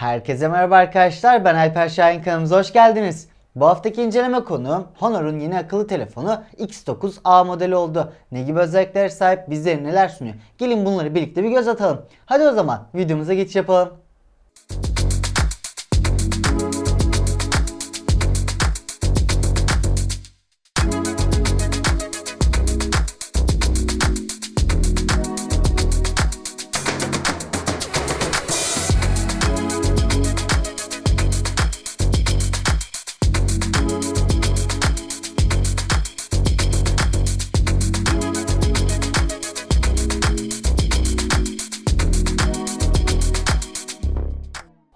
Herkese merhaba arkadaşlar. Ben Alper Şahin kanalımıza hoş geldiniz. Bu haftaki inceleme konuğum Honor'un yeni akıllı telefonu X9A modeli oldu. Ne gibi özelliklere sahip, bizlere neler sunuyor? Gelin bunları birlikte bir göz atalım. Hadi o zaman videomuza geçiş yapalım.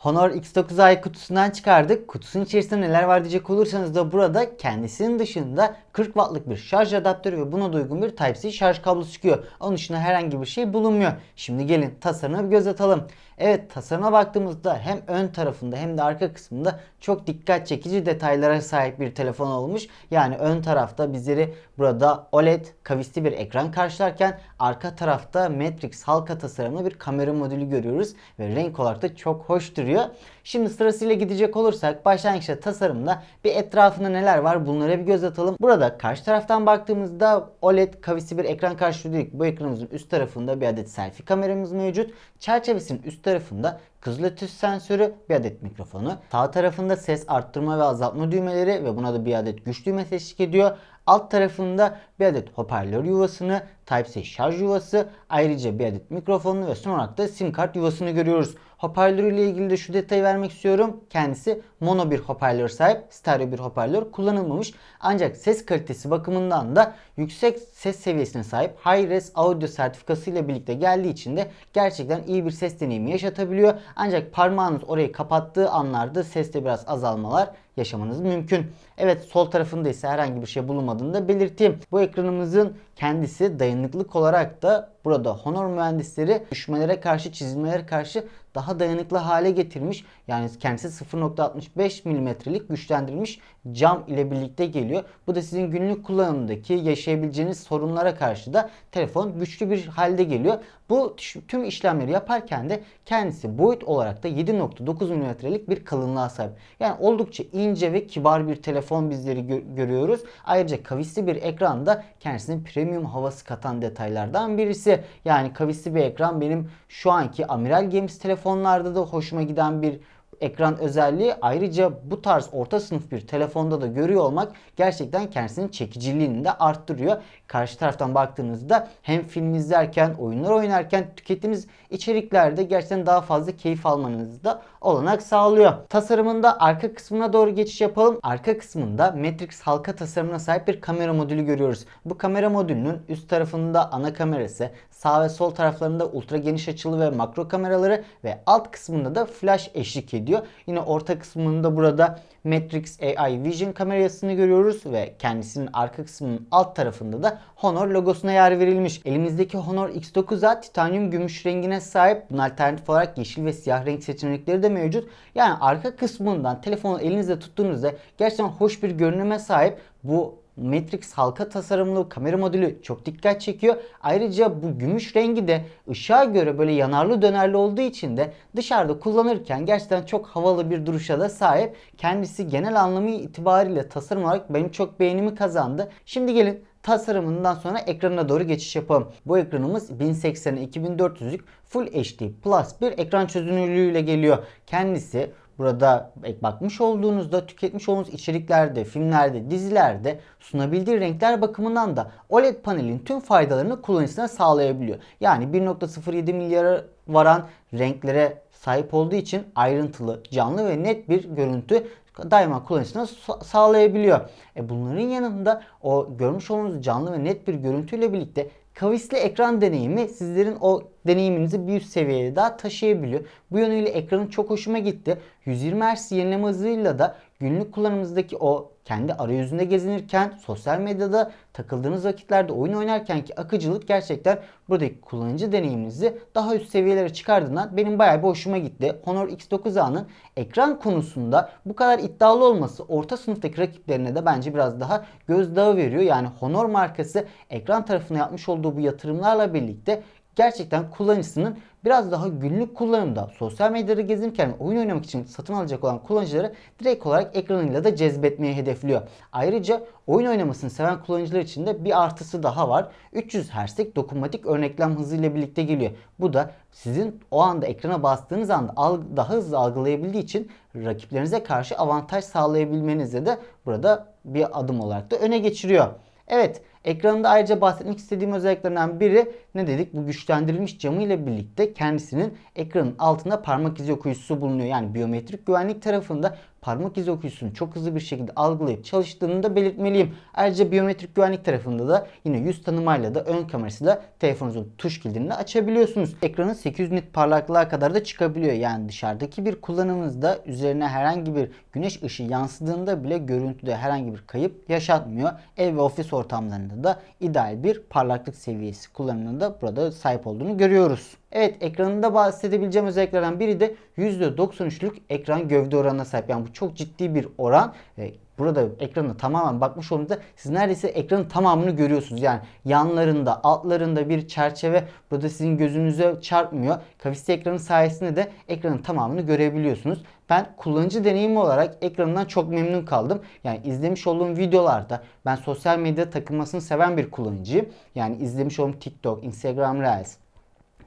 Honor X9i kutusundan çıkardık. Kutusunun içerisinde neler var diyecek olursanız da burada kendisinin dışında 40 wattlık bir şarj adaptörü ve buna uygun bir Type-C şarj kablosu çıkıyor. Onun dışında herhangi bir şey bulunmuyor. Şimdi gelin tasarımına bir göz atalım. Evet tasarıma baktığımızda hem ön tarafında hem de arka kısmında çok dikkat çekici detaylara sahip bir telefon olmuş. Yani ön tarafta bizleri burada OLED kavisli bir ekran karşılarken arka tarafta Matrix halka tasarımlı bir kamera modülü görüyoruz ve renk olarak da çok hoş duruyor. Şimdi sırasıyla gidecek olursak başlangıçta tasarımda bir etrafında neler var bunlara bir göz atalım. Burada karşı taraftan baktığımızda OLED kavisli bir ekran karşılıyor. Bu ekranımızın üst tarafında bir adet selfie kameramız mevcut. Çerçevesinin üst tarafında kızılötüs sensörü, bir adet mikrofonu. Sağ tarafında ses arttırma ve azaltma düğmeleri ve buna da bir adet güç düğmesi eşlik ediyor. Alt tarafında bir adet hoparlör yuvasını, Type-C şarj yuvası, ayrıca bir adet mikrofonunu ve son olarak da sim kart yuvasını görüyoruz. Hoparlör ile ilgili de şu detayı vermek istiyorum. Kendisi mono bir hoparlör sahip, stereo bir hoparlör kullanılmamış. Ancak ses kalitesi bakımından da yüksek ses seviyesine sahip High Res Audio sertifikası ile birlikte geldiği için de gerçekten iyi bir ses deneyimi yaşatabiliyor. Ancak parmağınız orayı kapattığı anlarda seste biraz azalmalar yaşamanız mümkün. Evet sol tarafında ise herhangi bir şey bulunmadığını da belirteyim. Bu ekranımızın kendisi dayanıklık olarak da burada Honor mühendisleri düşmelere karşı çizilmelere karşı daha dayanıklı hale getirmiş. Yani kendisi 0.65 milimetrelik güçlendirilmiş cam ile birlikte geliyor. Bu da sizin günlük kullanımdaki yaşayabileceğiniz sorunlara karşı da telefon güçlü bir halde geliyor. Bu tüm işlemleri yaparken de kendisi boyut olarak da 7.9 milimetrelik bir kalınlığa sahip. Yani oldukça ince ve kibar bir telefon bizleri gö- görüyoruz. Ayrıca kavisli bir ekranda kendisinin premium havası katan detaylardan birisi. Yani kavisli bir ekran benim şu anki Amiral Games telefonlarda da hoşuma giden bir ekran özelliği ayrıca bu tarz orta sınıf bir telefonda da görüyor olmak gerçekten kendisinin çekiciliğini de arttırıyor. Karşı taraftan baktığınızda hem film izlerken, oyunlar oynarken tükettiğiniz içeriklerde gerçekten daha fazla keyif almanızı da olanak sağlıyor. Tasarımında arka kısmına doğru geçiş yapalım. Arka kısmında Matrix halka tasarımına sahip bir kamera modülü görüyoruz. Bu kamera modülünün üst tarafında ana kamerası, sağ ve sol taraflarında ultra geniş açılı ve makro kameraları ve alt kısmında da flash eşlik ediyor. Yine orta kısmında burada Matrix AI Vision kamerasını görüyoruz ve kendisinin arka kısmının alt tarafında da Honor logosuna yer verilmiş. Elimizdeki Honor X9A titanyum gümüş rengine sahip. Bunun alternatif olarak yeşil ve siyah renk seçenekleri de mevcut. Yani arka kısmından telefonu elinizde tuttuğunuzda gerçekten hoş bir görünüme sahip. Bu Matrix halka tasarımlı kamera modülü çok dikkat çekiyor. Ayrıca bu gümüş rengi de ışığa göre böyle yanarlı dönerli olduğu için de dışarıda kullanırken gerçekten çok havalı bir duruşa da sahip. Kendisi genel anlamı itibariyle tasarım olarak benim çok beğenimi kazandı. Şimdi gelin tasarımından sonra ekranına doğru geçiş yapalım. Bu ekranımız 1080'e 2400'lük Full HD Plus bir ekran çözünürlüğüyle geliyor. Kendisi Burada bakmış olduğunuzda tüketmiş olduğunuz içeriklerde, filmlerde, dizilerde sunabildiği renkler bakımından da OLED panelin tüm faydalarını kullanıcısına sağlayabiliyor. Yani 1.07 milyara varan renklere sahip olduğu için ayrıntılı, canlı ve net bir görüntü daima kullanıcısına sağlayabiliyor. E bunların yanında o görmüş olduğunuz canlı ve net bir görüntüyle birlikte kavisli ekran deneyimi sizlerin o deneyiminizi bir üst seviyeye daha taşıyabiliyor. Bu yönüyle ekranın çok hoşuma gitti. 120 Hz yenileme hızıyla da günlük kullanımınızdaki o kendi arayüzünde gezinirken, sosyal medyada takıldığınız vakitlerde oyun oynarken ki akıcılık gerçekten buradaki kullanıcı deneyiminizi daha üst seviyelere çıkardığından benim bayağı bir hoşuma gitti. Honor X9A'nın ekran konusunda bu kadar iddialı olması orta sınıftaki rakiplerine de bence biraz daha gözdağı veriyor. Yani Honor markası ekran tarafına yapmış olduğu bu yatırımlarla birlikte gerçekten kullanıcısının biraz daha günlük kullanımda sosyal medyada gezinirken oyun oynamak için satın alacak olan kullanıcıları direkt olarak ekranıyla da cezbetmeyi hedefliyor. Ayrıca oyun oynamasını seven kullanıcılar için de bir artısı daha var. 300 Hz'lik dokunmatik örneklem hızıyla birlikte geliyor. Bu da sizin o anda ekrana bastığınız anda daha hızlı algılayabildiği için rakiplerinize karşı avantaj sağlayabilmenize de burada bir adım olarak da öne geçiriyor. Evet, ekranında ayrıca bahsetmek istediğim özelliklerinden biri ne dedik? Bu güçlendirilmiş camı ile birlikte kendisinin ekranın altında parmak izi okuyucusu bulunuyor. Yani biyometrik güvenlik tarafında parmak izi okuyucusunu çok hızlı bir şekilde algılayıp çalıştığını da belirtmeliyim. Ayrıca biyometrik güvenlik tarafında da yine yüz tanımayla da ön kamerasıyla telefonunuzun tuş kilidini açabiliyorsunuz. Ekranın 800 nit parlaklığa kadar da çıkabiliyor. Yani dışarıdaki bir kullanımınızda üzerine herhangi bir güneş ışığı yansıdığında bile görüntüde herhangi bir kayıp yaşatmıyor. Ev ve ofis ortamlarında da ideal bir parlaklık seviyesi kullanımında burada sahip olduğunu görüyoruz. Evet ekranında bahsedebileceğim özelliklerden biri de %93'lük ekran gövde oranına sahip. Yani bu çok ciddi bir oran. Burada ekrana tamamen bakmış olduğunuzda siz neredeyse ekranın tamamını görüyorsunuz. Yani yanlarında, altlarında bir çerçeve burada sizin gözünüze çarpmıyor. Kavisli ekranın sayesinde de ekranın tamamını görebiliyorsunuz. Ben kullanıcı deneyimi olarak ekranından çok memnun kaldım. Yani izlemiş olduğum videolarda ben sosyal medya takılmasını seven bir kullanıcıyım. Yani izlemiş olduğum TikTok, Instagram Reels,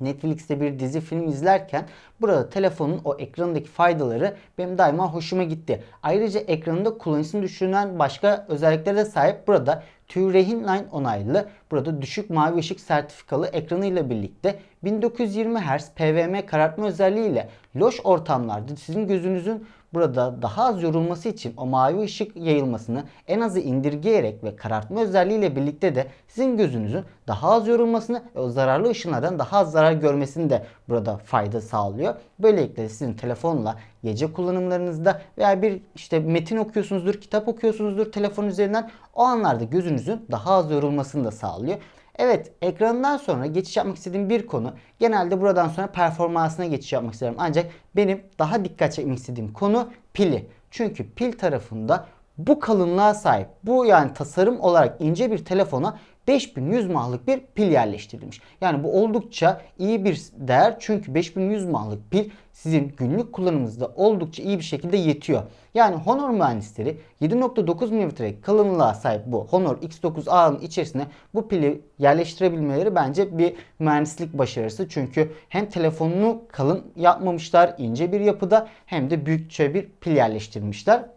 Netflix'te bir dizi film izlerken burada telefonun o ekranındaki faydaları benim daima hoşuma gitti. Ayrıca ekranında kullanıcısını düşünen başka özelliklere de sahip. Burada TÜREH'in Line onaylı, burada düşük mavi ışık sertifikalı ekranıyla birlikte 1920 Hz PWM karartma özelliğiyle loş ortamlarda sizin gözünüzün burada daha az yorulması için o mavi ışık yayılmasını en azı indirgeyerek ve karartma özelliğiyle birlikte de sizin gözünüzün daha az yorulmasını ve o zararlı ışınlardan daha az zarar görmesini de burada fayda sağlıyor. Böylelikle sizin telefonla gece kullanımlarınızda veya bir işte metin okuyorsunuzdur, kitap okuyorsunuzdur telefon üzerinden o anlarda gözünüzün daha az yorulmasını da sağlıyor. Evet ekranından sonra geçiş yapmak istediğim bir konu genelde buradan sonra performansına geçiş yapmak istiyorum. Ancak benim daha dikkat çekmek istediğim konu pili. Çünkü pil tarafında bu kalınlığa sahip bu yani tasarım olarak ince bir telefona 5100 mAh'lık bir pil yerleştirilmiş. Yani bu oldukça iyi bir değer çünkü 5100 mAh'lık pil sizin günlük kullanımınızda oldukça iyi bir şekilde yetiyor. Yani Honor mühendisleri 7.9 mm kalınlığa sahip bu Honor X9A'nın içerisine bu pili yerleştirebilmeleri bence bir mühendislik başarısı. Çünkü hem telefonunu kalın yapmamışlar ince bir yapıda hem de büyükçe bir pil yerleştirmişler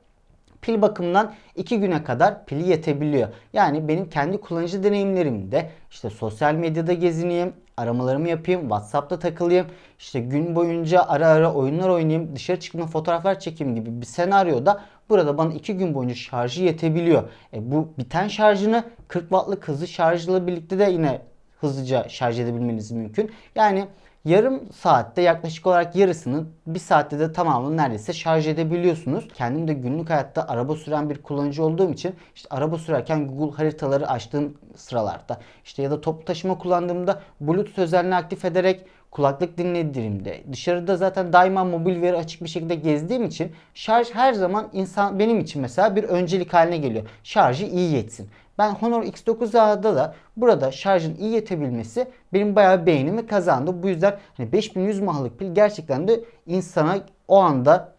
pil bakımından 2 güne kadar pili yetebiliyor. Yani benim kendi kullanıcı deneyimlerimde işte sosyal medyada gezineyim, aramalarımı yapayım, WhatsApp'ta takılayım, işte gün boyunca ara ara oyunlar oynayayım, dışarı çıkma fotoğraflar çekeyim gibi bir senaryoda burada bana 2 gün boyunca şarjı yetebiliyor. E bu biten şarjını 40 wattlık hızlı şarjla birlikte de yine hızlıca şarj edebilmeniz mümkün. Yani yarım saatte yaklaşık olarak yarısını bir saatte de tamamını neredeyse şarj edebiliyorsunuz. Kendim de günlük hayatta araba süren bir kullanıcı olduğum için işte araba sürerken Google haritaları açtığım sıralarda işte ya da toplu taşıma kullandığımda Bluetooth özelliğini aktif ederek kulaklık dinlediğimde dışarıda zaten daima mobil veri açık bir şekilde gezdiğim için şarj her zaman insan benim için mesela bir öncelik haline geliyor. Şarjı iyi yetsin. Ben Honor X9A'da da burada şarjın iyi yetebilmesi benim bayağı beğenimi kazandı. Bu yüzden hani 5100 mAh'lık pil gerçekten de insana o anda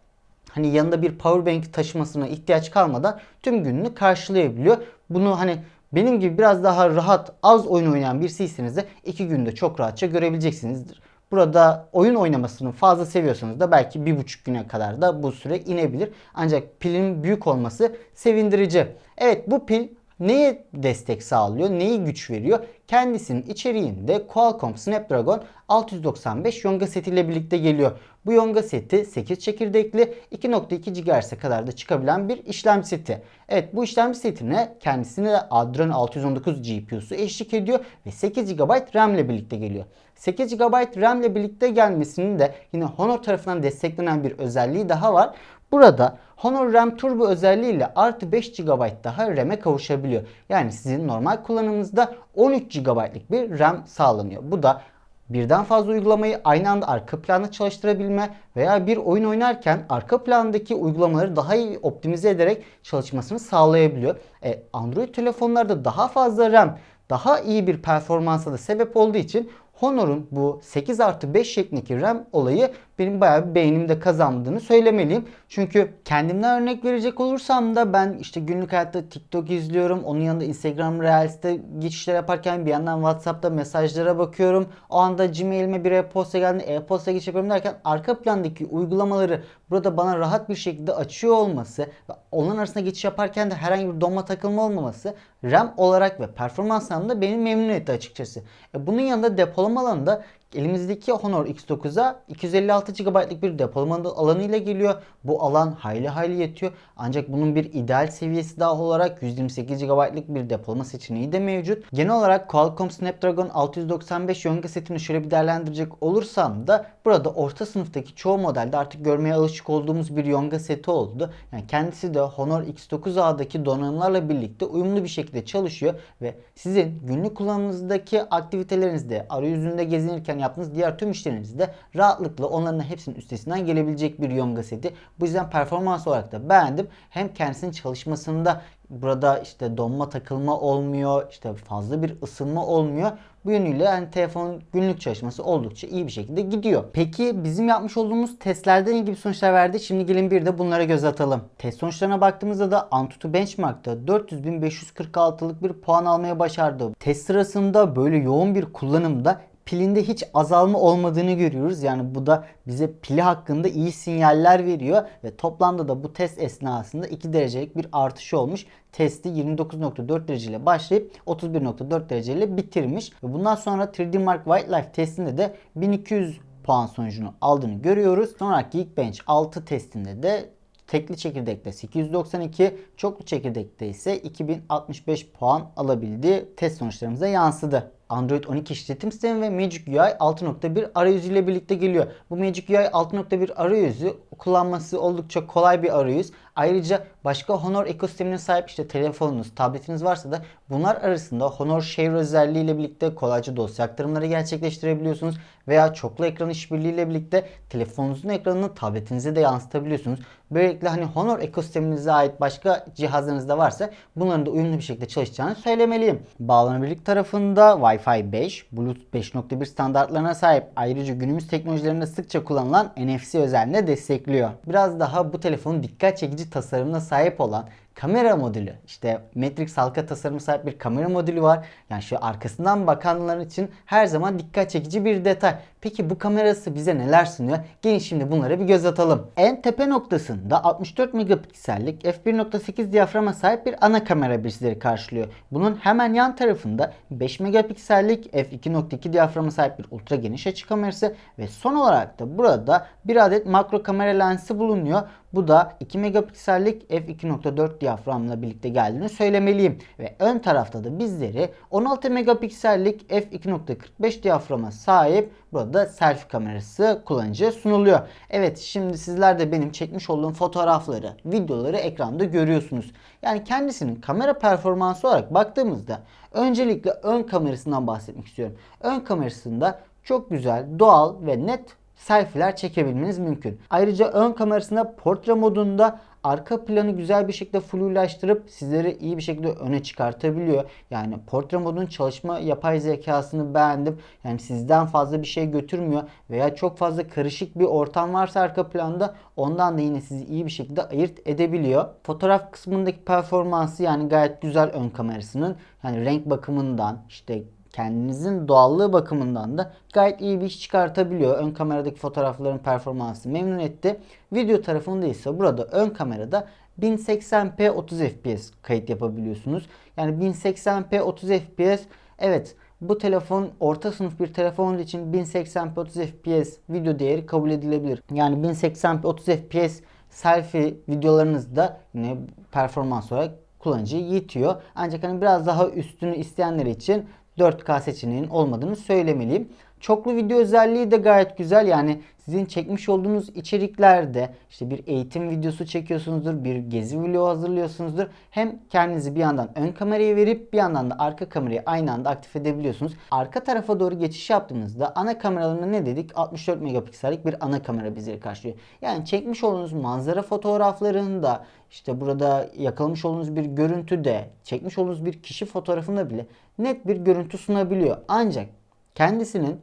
hani yanında bir power bank taşımasına ihtiyaç kalmadan tüm gününü karşılayabiliyor. Bunu hani benim gibi biraz daha rahat az oyun oynayan birisiyseniz de 2 günde çok rahatça görebileceksinizdir. Burada oyun oynamasını fazla seviyorsanız da belki bir buçuk güne kadar da bu süre inebilir. Ancak pilin büyük olması sevindirici. Evet bu pil neye destek sağlıyor, neyi güç veriyor? Kendisinin içeriğinde Qualcomm Snapdragon 695 Yonga setiyle birlikte geliyor. Bu Yonga seti 8 çekirdekli 2.2 GHz'e kadar da çıkabilen bir işlemci seti. Evet bu işlemci setine kendisine Adreno 619 GPU'su eşlik ediyor ve 8 GB RAM ile birlikte geliyor. 8 GB RAM ile birlikte gelmesinin de yine Honor tarafından desteklenen bir özelliği daha var. Burada Honor RAM Turbo özelliğiyle artı 5 GB daha RAM'e kavuşabiliyor. Yani sizin normal kullanımınızda 13 GB'lık bir RAM sağlanıyor. Bu da birden fazla uygulamayı aynı anda arka planda çalıştırabilme veya bir oyun oynarken arka plandaki uygulamaları daha iyi optimize ederek çalışmasını sağlayabiliyor. E, Android telefonlarda daha fazla RAM, daha iyi bir performansa da sebep olduğu için Honor'un bu 8 artı 5 şeklindeki RAM olayı benim bayağı bir beynimde kazandığını söylemeliyim. Çünkü kendimden örnek verecek olursam da ben işte günlük hayatta TikTok izliyorum. Onun yanında Instagram Reels'te geçişler yaparken bir yandan WhatsApp'ta mesajlara bakıyorum. O anda Gmail'ime bir e-posta geldi. E-posta geçiş yapıyorum derken arka plandaki uygulamaları burada bana rahat bir şekilde açıyor olması ve onların arasında geçiş yaparken de herhangi bir donma takılma olmaması RAM olarak ve performans anlamında beni memnun etti açıkçası. E bunun yanında depolama alanında elimizdeki Honor X9'a 256 GB'lık bir depolama alanı ile geliyor. Bu alan hayli hayli yetiyor. Ancak bunun bir ideal seviyesi daha olarak 128 GB'lık bir depolama seçeneği de mevcut. Genel olarak Qualcomm Snapdragon 695 Yonga setini şöyle bir değerlendirecek olursam da burada orta sınıftaki çoğu modelde artık görmeye alışık olduğumuz bir Yonga seti oldu. Yani kendisi de Honor X9A'daki donanımlarla birlikte uyumlu bir şekilde çalışıyor ve sizin günlük kullanımınızdaki aktivitelerinizde, arayüzünde gezinirken yaptığınız diğer tüm işlerinizde rahatlıkla onların hepsinin üstesinden gelebilecek bir Yonga seti. Bu yüzden performans olarak da beğendim. Hem kendisinin çalışmasında burada işte donma takılma olmuyor, işte fazla bir ısınma olmuyor. Bu yönüyle yani telefonun günlük çalışması oldukça iyi bir şekilde gidiyor. Peki bizim yapmış olduğumuz testlerden ilgili sonuçlar verdi. Şimdi gelin bir de bunlara göz atalım. Test sonuçlarına baktığımızda da Antutu Benchmark'ta 400.546'lık bir puan almaya başardı. Test sırasında böyle yoğun bir kullanımda pilinde hiç azalma olmadığını görüyoruz. Yani bu da bize pili hakkında iyi sinyaller veriyor ve toplamda da bu test esnasında 2 derecelik bir artış olmuş. Testi 29.4 dereceyle başlayıp 31.4 dereceyle bitirmiş. Ve bundan sonra 3D Mark Wildlife testinde de 1200 puan sonucunu aldığını görüyoruz. Sonraki Geekbench 6 testinde de Tekli çekirdekte 892, çoklu çekirdekte ise 2065 puan alabildi. Test sonuçlarımıza yansıdı. Android 12 işletim sistemi ve Magic UI 6.1 arayüzü ile birlikte geliyor. Bu Magic UI 6.1 arayüzü kullanması oldukça kolay bir arayüz. Ayrıca başka Honor ekosistemine sahip işte telefonunuz, tabletiniz varsa da bunlar arasında Honor Share özelliği ile birlikte kolayca dosya aktarımları gerçekleştirebiliyorsunuz veya çoklu ekran işbirliği ile birlikte telefonunuzun ekranını tabletinize de yansıtabiliyorsunuz. Böylelikle hani Honor ekosisteminize ait başka cihazlarınızda varsa bunların da uyumlu bir şekilde çalışacağını söylemeliyim. Bağlanabilirlik tarafında Wi-Fi 5, Bluetooth 5.1 standartlarına sahip ayrıca günümüz teknolojilerinde sıkça kullanılan NFC özelliğini destekliyor. Biraz daha bu telefonun dikkat çekici tasarımına sahip olan kamera modülü işte Matrix halka tasarımı sahip bir kamera modülü var. Yani şu arkasından bakanlar için her zaman dikkat çekici bir detay. Peki bu kamerası bize neler sunuyor? Gelin şimdi bunlara bir göz atalım. En tepe noktasında 64 megapiksellik f1.8 diyaframa sahip bir ana kamera bizleri karşılıyor. Bunun hemen yan tarafında 5 megapiksellik f2.2 diyaframa sahip bir ultra geniş açı kamerası ve son olarak da burada bir adet makro kamera lensi bulunuyor. Bu da 2 megapiksellik f2.4 diyaframla birlikte geldiğini söylemeliyim. Ve ön tarafta da bizleri 16 megapiksellik f2.45 diyaframa sahip burada selfie kamerası kullanıcıya sunuluyor. Evet şimdi sizler de benim çekmiş olduğum fotoğrafları, videoları ekranda görüyorsunuz. Yani kendisinin kamera performansı olarak baktığımızda öncelikle ön kamerasından bahsetmek istiyorum. Ön kamerasında çok güzel, doğal ve net selfie'ler çekebilmeniz mümkün. Ayrıca ön kamerasında portre modunda arka planı güzel bir şekilde flulaştırıp sizleri iyi bir şekilde öne çıkartabiliyor. Yani portre modunun çalışma yapay zekasını beğendim. Yani sizden fazla bir şey götürmüyor veya çok fazla karışık bir ortam varsa arka planda ondan da yine sizi iyi bir şekilde ayırt edebiliyor. Fotoğraf kısmındaki performansı yani gayet güzel ön kamerasının. Yani renk bakımından işte kendinizin doğallığı bakımından da gayet iyi bir iş çıkartabiliyor. Ön kameradaki fotoğrafların performansı memnun etti. Video tarafında ise burada ön kamerada 1080p 30 fps kayıt yapabiliyorsunuz. Yani 1080p 30 fps evet bu telefon orta sınıf bir telefon için 1080p 30 fps video değeri kabul edilebilir. Yani 1080p 30 fps selfie videolarınızda yine performans olarak kullanıcıya yetiyor. Ancak hani biraz daha üstünü isteyenler için 4K seçeneğinin olmadığını söylemeliyim. Çoklu video özelliği de gayet güzel. Yani sizin çekmiş olduğunuz içeriklerde işte bir eğitim videosu çekiyorsunuzdur, bir gezi vlogu hazırlıyorsunuzdur. Hem kendinizi bir yandan ön kameraya verip bir yandan da arka kamerayı aynı anda aktif edebiliyorsunuz. Arka tarafa doğru geçiş yaptığınızda ana kameralarına ne dedik? 64 megapiksellik bir ana kamera bizleri karşılıyor. Yani çekmiş olduğunuz manzara fotoğraflarında işte burada yakalamış olduğunuz bir görüntüde, çekmiş olduğunuz bir kişi fotoğrafında bile net bir görüntü sunabiliyor. Ancak kendisinin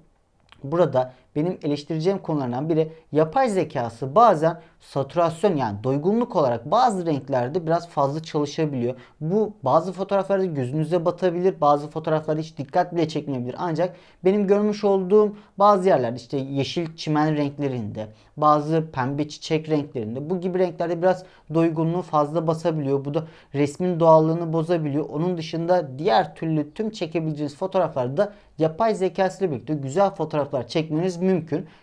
Burada benim eleştireceğim konulardan biri yapay zekası bazen saturasyon yani doygunluk olarak bazı renklerde biraz fazla çalışabiliyor. Bu bazı fotoğraflarda gözünüze batabilir. Bazı fotoğraflarda hiç dikkat bile çekmeyebilir. Ancak benim görmüş olduğum bazı yerlerde işte yeşil çimen renklerinde, bazı pembe çiçek renklerinde bu gibi renklerde biraz doygunluğu fazla basabiliyor. Bu da resmin doğallığını bozabiliyor. Onun dışında diğer türlü tüm çekebileceğiniz fotoğraflarda yapay zekasıyla birlikte güzel fotoğraflar çekmeniz mümkün.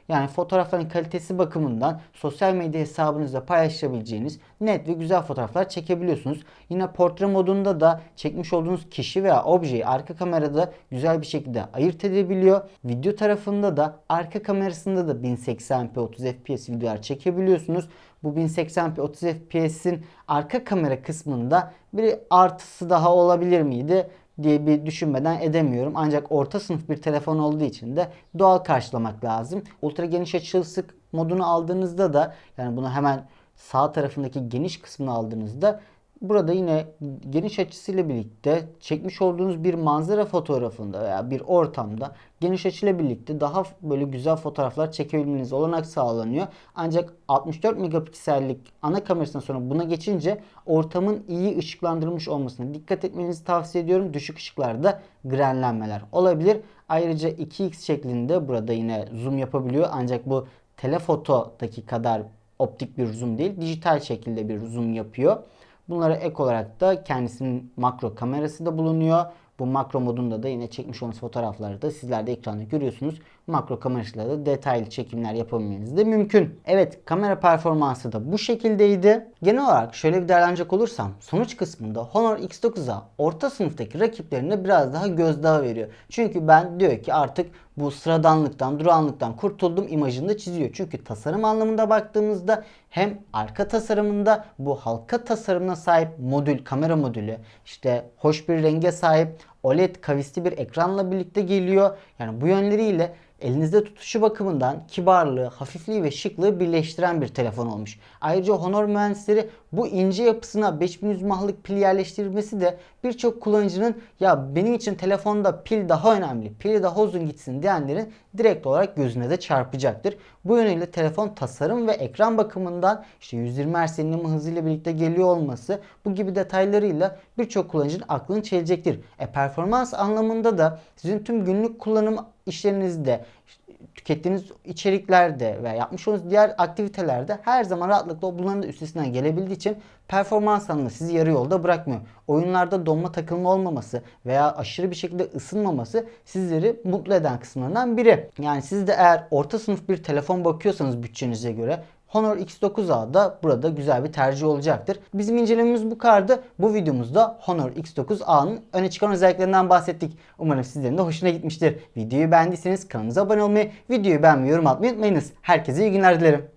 Yani fotoğrafların kalitesi bakımından sosyal medya hesabınızda paylaşabileceğiniz net ve güzel fotoğraflar çekebiliyorsunuz. Yine portre modunda da çekmiş olduğunuz kişi veya objeyi arka kamerada güzel bir şekilde ayırt edebiliyor. Video tarafında da arka kamerasında da 1080p 30 fps videolar çekebiliyorsunuz. Bu 1080p 30 fps'in arka kamera kısmında bir artısı daha olabilir miydi? Diye bir düşünmeden edemiyorum. Ancak orta sınıf bir telefon olduğu için de doğal karşılamak lazım. Ultra geniş açılı sık modunu aldığınızda da yani bunu hemen sağ tarafındaki geniş kısmını aldığınızda Burada yine geniş açısıyla birlikte çekmiş olduğunuz bir manzara fotoğrafında veya bir ortamda geniş açıyla birlikte daha böyle güzel fotoğraflar çekebilmeniz olanak sağlanıyor. Ancak 64 megapiksellik ana kamerasından sonra buna geçince ortamın iyi ışıklandırılmış olmasına dikkat etmenizi tavsiye ediyorum. Düşük ışıklarda grenlenmeler olabilir. Ayrıca 2x şeklinde burada yine zoom yapabiliyor. Ancak bu telefotodaki kadar optik bir zoom değil. Dijital şekilde bir zoom yapıyor. Bunlara ek olarak da kendisinin makro kamerası da bulunuyor. Bu makro modunda da yine çekmiş olduğunuz fotoğrafları da sizler de ekranda görüyorsunuz. Makro kamerasıyla da detaylı çekimler yapabilmeniz de mümkün. Evet kamera performansı da bu şekildeydi. Genel olarak şöyle bir değerlenecek olursam sonuç kısmında Honor X9'a orta sınıftaki rakiplerine biraz daha gözdağı veriyor. Çünkü ben diyor ki artık bu sıradanlıktan, durağanlıktan kurtuldum imajını da çiziyor. Çünkü tasarım anlamında baktığımızda hem arka tasarımında bu halka tasarımına sahip modül, kamera modülü, işte hoş bir renge sahip OLED kavisli bir ekranla birlikte geliyor. Yani bu yönleriyle elinizde tutuşu bakımından kibarlığı, hafifliği ve şıklığı birleştiren bir telefon olmuş. Ayrıca Honor mühendisleri bu ince yapısına 5100 mAh'lık pil yerleştirilmesi de birçok kullanıcının ya benim için telefonda pil daha önemli, pili daha uzun gitsin diyenlerin direkt olarak gözüne de çarpacaktır. Bu yönüyle telefon tasarım ve ekran bakımından işte 120 Hz yenileme hızıyla birlikte geliyor olması bu gibi detaylarıyla birçok kullanıcının aklını çelecektir. E performans anlamında da sizin tüm günlük kullanım işlerinizde tükettiğiniz içeriklerde ve yapmış olduğunuz diğer aktivitelerde her zaman rahatlıkla bunların da üstesinden gelebildiği için performans anlamında sizi yarı yolda bırakmıyor. Oyunlarda donma takılma olmaması veya aşırı bir şekilde ısınmaması sizleri mutlu eden kısımlarından biri. Yani siz de eğer orta sınıf bir telefon bakıyorsanız bütçenize göre Honor X9A da burada güzel bir tercih olacaktır. Bizim incelememiz bu kadardı. Bu videomuzda Honor X9A'nın öne çıkan özelliklerinden bahsettik. Umarım sizlerin de hoşuna gitmiştir. Videoyu beğendiyseniz kanalımıza abone olmayı, videoyu beğenmeyi, yorum atmayı unutmayınız. Herkese iyi günler dilerim.